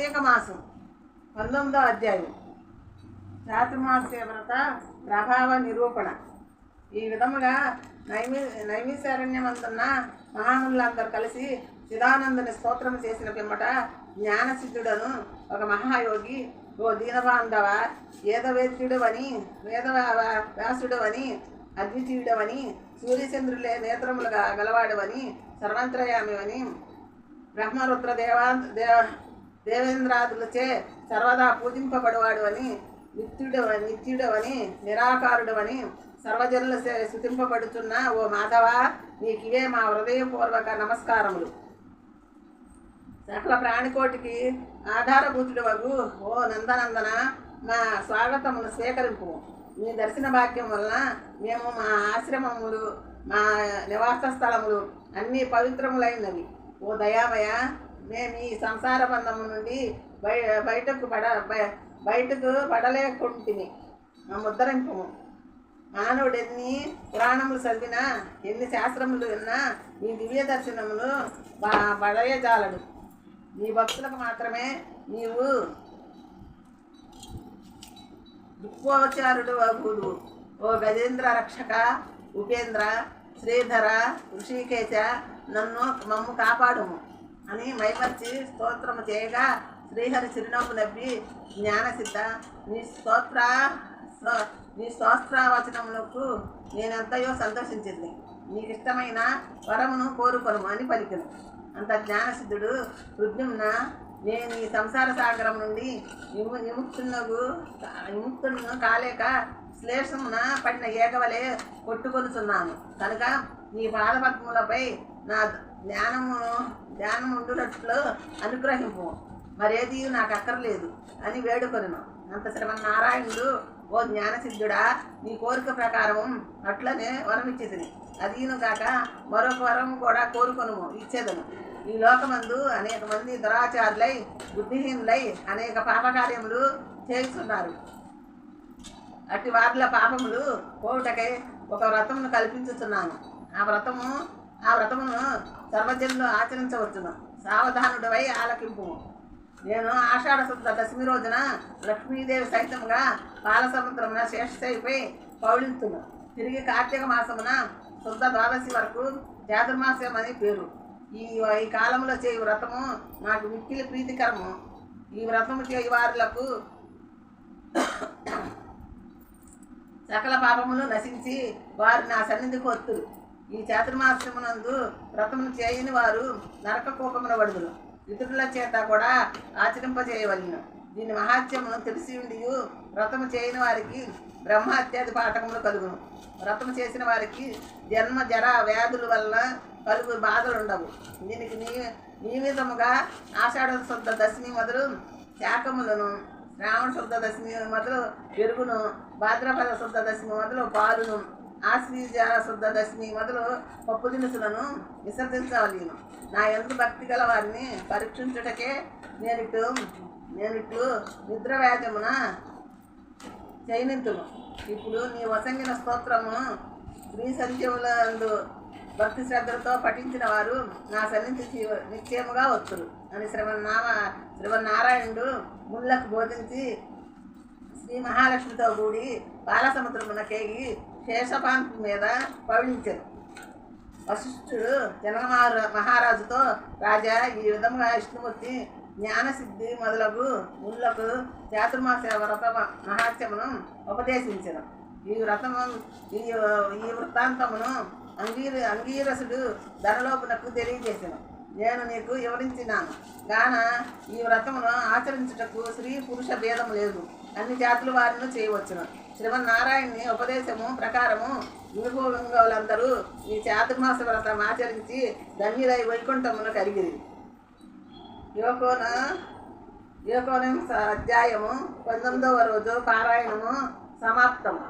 కార్తీక మాసం పంతొమ్మిదో అధ్యాయం. చాతుర్మాస్య వ్రత ప్రభావ నిరూపణ. ఈ విధముగా నైమి నైమిశారణ్యమందున్న మహాములందరూ కలిసి చిదానందుని స్తోత్రం చేసిన పిమ్మట జ్ఞానసిద్ధుడను ఒక మహాయోగి ఓ దీనబాంధవ వేదవేద్యుడవని వేద వ్యాసుడవని అద్వితీయుడవని సూర్యచంద్రులే నేత్రములుగా గలవాడవని సర్వంత్రయామివని బ్రహ్మరుద్ర దేవా దేవ దేవేంద్రాదులచే సర్వదా పూజింపబడవాడు అని నిత్యుడు నిత్యుడవని నిరాకారుడవని సర్వజనుల శుతింపబడుచున్న ఓ మాధవ నీకివే మా హృదయపూర్వక నమస్కారములు. సకల ప్రాణికోటికి ఆధారభూతుడు వగు ఓ నందనందన మా స్వాగతమును స్వీకరింపు. మీ దర్శన భాగ్యం వలన మేము మా ఆశ్రమములు మా నివాస స్థలములు అన్నీ పవిత్రములైనవి. ఓ దయామయ మేము ఈ సంసార బంధము నుండి బయ బయటకు పడ బయటకు పడలేకుంటుని మా ముద్దరింపు మానవుడు ఎన్ని పురాణములు చదివినా ఎన్ని శాస్త్రములు విన్నా నీ దివ్య దర్శనములు బా- నీ భక్తులకు మాత్రమే నీవు దుఃఖోచారుడు అగుడు ఓ గజేంద్ర రక్షక ఉపేంద్ర శ్రీధర ఋషికేశ నన్ను మమ్ము కాపాడుము. అని మైమర్చి స్తోత్రము చేయగా శ్రీహరి చిరునవ్వు నవ్వి జ్ఞానసిద్ధ నీ స్తోత్ర నీ స్తోత్రవచనములకు నేనెంతయో సంతోషించింది. నీకు ఇష్టమైన వరమును కోరుకొను అని పలికెను. అంత జ్ఞానసిద్ధుడు రుద్యుమ్న నేను ఈ సంసార సాగరం నుండి విము విముక్తునగు విముక్తును కాలేక శ్లేషమున పడిన ఏకవలే కొట్టుకొనుచున్నాను. కనుక నీ పాదపద్ములపై నా జ్ఞానము జ్ఞానం ఉండునట్లు అనుగ్రహింపు. మరేది నాకు అక్కర్లేదు అని వేడుకొను అంత శ్రవణారాయణుడు ఓ జ్ఞానసిద్ధుడా నీ కోరిక ప్రకారం అట్లనే వరం ఇచ్చేది అదీను కాక మరొక వరం కూడా కోరుకొను ఇచ్చేదను ఈ లోకమందు అనేక మంది దురాచారులై బుద్ధిహీనులై అనేక పాపకార్యములు చేస్తున్నారు అట్టి వారిల పాపములు పోవుటకై ఒక వ్రతమును కల్పించుతున్నాను ఆ వ్రతము ఆ వ్రతమును సర్వజనులు ఆచరించవచ్చును. సావధానుడవై ఆలకింపు. నేను ఆషాఢ శుద్ధ దశమి రోజున లక్ష్మీదేవి సైతంగా పాలసముద్రమున శేషశైపై పౌళింతును తిరిగి కార్తీక మాసమున శుద్ధ ద్వాదశి వరకు చాతుర్మాస్యం అని పేరు. ఈ ఈ కాలంలో చేయి వ్రతము నాకు మిక్కిలి ప్రీతికరము. ఈ వ్రతము చేయి వారులకు సకల పాపములు నశించి వారు నా సన్నిధికి వత్తురు. ఈ చాతుర్మాసమునందు వ్రతము చేయని వారు నరక కోపమున వడుదురు ఇతరుల చేత కూడా ఆచరింపజేయవలను. దీని మహాత్యమును తెలిసి ఉండి వ్రతము చేయని వారికి బ్రహ్మహత్యాది పాఠకములు కలుగును. వ్రతము చేసిన వారికి జన్మ జర వ్యాధుల వల్ల కలుగు బాధలు ఉండవు దీనికి నీ నియమితముగా ఆషాఢ శుద్ధ దశమి మొదలు శాకములను శ్రావణ శుద్ధ దశమి మొదలు పెరుగును భాద్రపద శుద్ధ దశమి మొదలు పాలును ఆశ్వీజ శుద్ధ దశమి మొదలు పప్పు దినుసులను విసర్జించవలేను నా ఎందు భక్తి గల వారిని పరీక్షించుటకే నేనిటు నేనిట్లు నిద్ర వ్యాధమున చైనింతును ఇప్పుడు నీ వసంగిన స్తోత్రము శ్రీ సంజీవులందు భక్తి శ్రద్ధలతో పఠించిన వారు నా సన్నిధి నిశ్చయముగా వస్తురు అని శ్రవణనామ శ్రవణనారాయణుడు ముళ్ళకు బోధించి శ్రీ మహాలక్ష్మితో కూడి బాలసముద్రమున కేగి శేషపాంతి మీద పవళించారు వశిష్ఠుడు జనమహారా మహారాజుతో రాజా ఈ విధముగా విష్ణుమూర్తి జ్ఞానసిద్ధి మొదలగు ముళ్ళకు చాతుర్మాస వ్రత మహాత్యమును ఉపదేశించను. ఈ వ్రతము ఈ ఈ వృత్తాంతమును అంగీర అంగీరసుడు ధనలోపునకు తెలియజేశాను నేను నీకు వివరించినాను. గాన ఈ వ్రతమును ఆచరించుటకు స్త్రీ పురుష భేదం లేదు. అన్ని జాతుల వారిని చేయవచ్చును. శ్రీమన్నారాయణుని ఉపదేశము ప్రకారము వినుభవంగవులందరూ ఈ చాతుర్మాస వ్రతం ఆచరించి ధన్యులై వైకుంఠమును కలిగిరి. యోకోన యోకోన అధ్యాయము పంతొమ్మిదవ రోజు పారాయణము సమాప్తము.